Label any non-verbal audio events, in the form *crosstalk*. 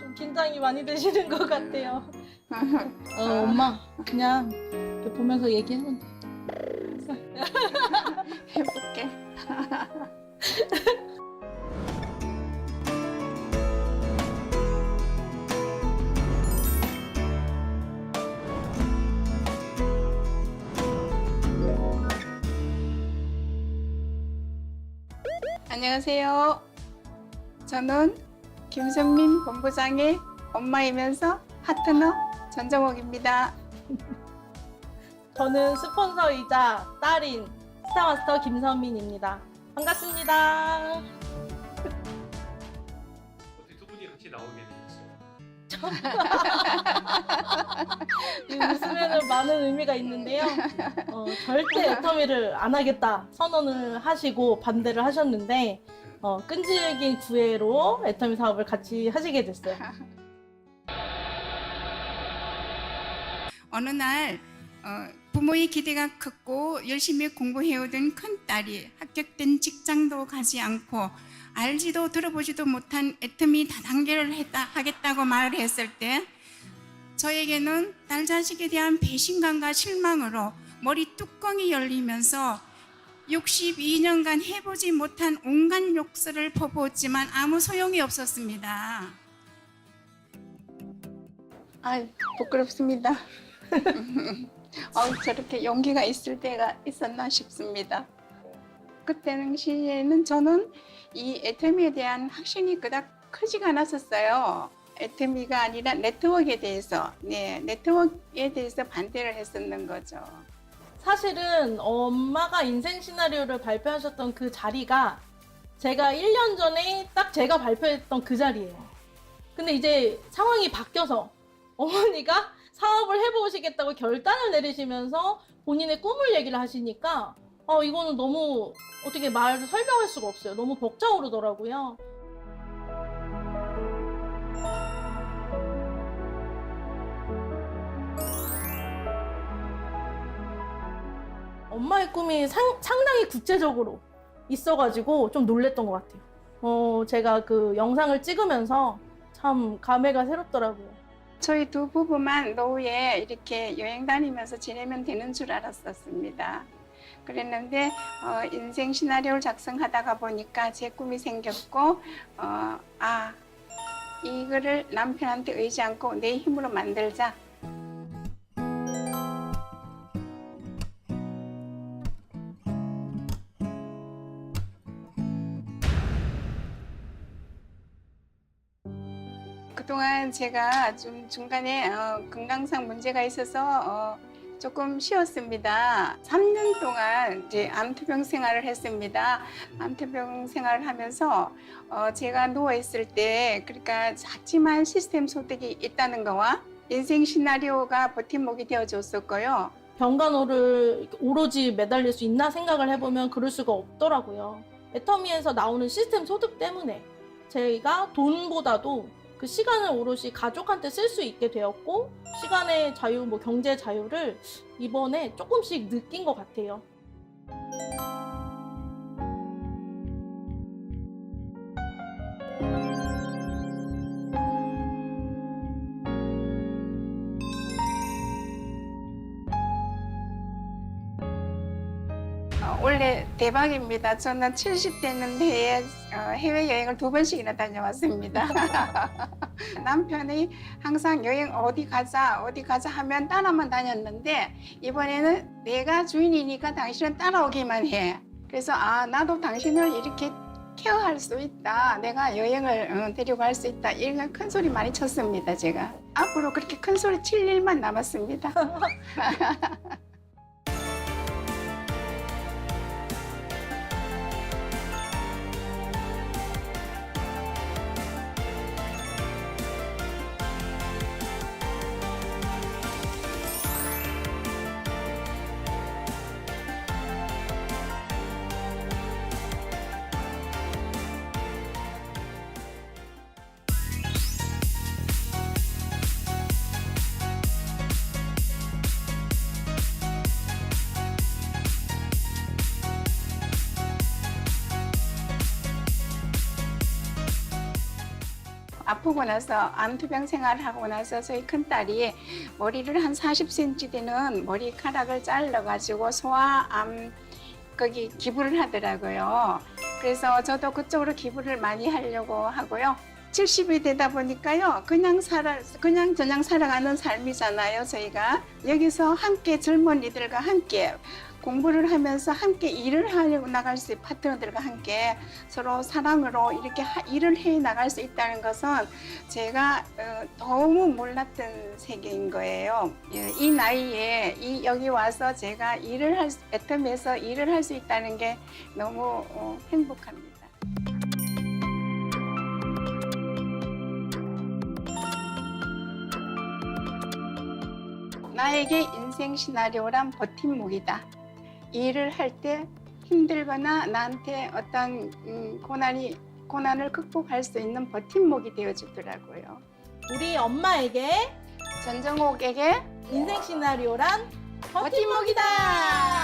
좀 긴장이 많이 되시는 것 같아요. *laughs* 어, 엄마 그냥 이렇게 보면서 얘기하면 돼. 해볼게. *laughs* 안녕하세요. 저는 김선민 본부장의 엄마이면서 파트너 전정옥입니다. 저는 스폰서이자 딸인 스타마스터 김선민입니다. 반갑습니다. 어떻게 두 분이 같이 나오게 되셨어요? *laughs* 이 웃음에는 많은 의미가 있는데요. 어, 절대 애터미를 안 하겠다 선언을 하시고 반대를 하셨는데 어, 끈질긴 구애로 애터미 사업을 같이 하시게 됐어요. 어느 날 어, 부모의 기대가 컸고 열심히 공부해오던 큰 딸이 합격된 직장도 가지 않고 알지도 들어보지도 못한 애터미 다단계를 했다 하겠다고 말을 했을 때 저에게는 딸 자식에 대한 배신감과 실망으로 머리 뚜껑이 열리면서 62년간 해보지 못한 온갖 욕설을 퍼부었지만 아무 소용이 없었습니다. 아 부끄럽습니다. *laughs* 어, 저렇게 용기가 있을 때가 있었나 싶습니다. 그때 당시에는 저는 이 애터미에 대한 확신이 그닥 크지가 않았었어요. 애터미가 아니라 네트워크에 대해서, 네, 네트워크에 대해서 반대를 했었는 거죠. 사실은 엄마가 인생 시나리오를 발표하셨던 그 자리가 제가 1년 전에 딱 제가 발표했던 그 자리예요. 근데 이제 상황이 바뀌어서 어머니가 *laughs* 사업을 해보시겠다고 결단을 내리시면서 본인의 꿈을 얘기를 하시니까 어, 이거는 너무 어떻게 말을 설명할 수가 없어요. 너무 벅차오르더라고요. 엄마의 꿈이 상, 상당히 구체적으로 있어가지고 좀 놀랬던 것 같아요. 어, 제가 그 영상을 찍으면서 참 감회가 새롭더라고요. 저희 두 부부만 노후에 이렇게 여행 다니면서 지내면 되는 줄 알았었습니다. 그랬는데 어, 인생 시나리오를 작성하다가 보니까 제 꿈이 생겼고 어, 아 이거를 남편한테 의지 않고 내 힘으로 만들자. 그동안 제가 좀 중간에 어, 건강상 문제가 있어서 어, 조금 쉬었습니다. 3년 동안 이제 암투병 생활을 했습니다. 암투병 생활을 하면서 어, 제가 누워 있을 때 그러니까 작지만 시스템 소득이 있다는 거와 인생 시나리오가 버팀목이 되어 줬었고요. 병간호를 오로지 매달릴 수 있나 생각을 해보면 그럴 수가 없더라고요. 애터미에서 나오는 시스템 소득 때문에 저희가 돈보다도 그 시간을 오롯이 가족한테 쓸 수 있게 되었고 시간의 자유, 뭐 경제 자유를 이번에 조금씩 느낀 것 같아요. 어, 원래 대박입니다. 저는 70 됐는데 해외 여행을 두 번씩이나 다녀왔습니다. *laughs* 남편이 항상 여행 어디 가자 어디 가자 하면 따라만 다녔는데 이번에는 내가 주인이니까 당신은 따라오기만 해. 그래서 아 나도 당신을 이렇게 케어할 수 있다. 내가 여행을 어, 데리고 갈 수 있다. 이런 큰 소리 많이 쳤습니다. 제가 앞으로 그렇게 큰 소리 칠 일만 남았습니다. *laughs* 아프고 나서 암투병 생활하고 나서 저희 큰딸이 머리를 한 40cm 되는 머리카락을 잘라가지고 소아암 거기 기부를 하더라고요. 그래서 저도 그쪽으로 기부를 많이 하려고 하고요. 70이 되다 보니까요. 그냥 살아 그냥 저냥 살아가는 삶이잖아요. 저희가 여기서 함께 젊은이들과 함께 공부를 하면서 함께 일을 하려고 나갈 수 있는 파트너들과 함께 서로 사랑으로 이렇게 하- 일을 해 나갈 수 있다는 것은 제가 어, 너무 몰랐던 세계인 거예요. 예, 이 나이에 이 여기 와서 제가 일을 할 수- 애텀에서 일을 할 수 있다는 게 너무 어, 행복합니다. 나에게 인생 시나리오란 버팀목이다. 일을 할 때 힘들거나 나한테 어떤 음, 고난이 고난을 극복할 수 있는 버팀목이 되어주더라고요. 우리 엄마에게 전정옥에게 인생 시나리오란 버팀목이다.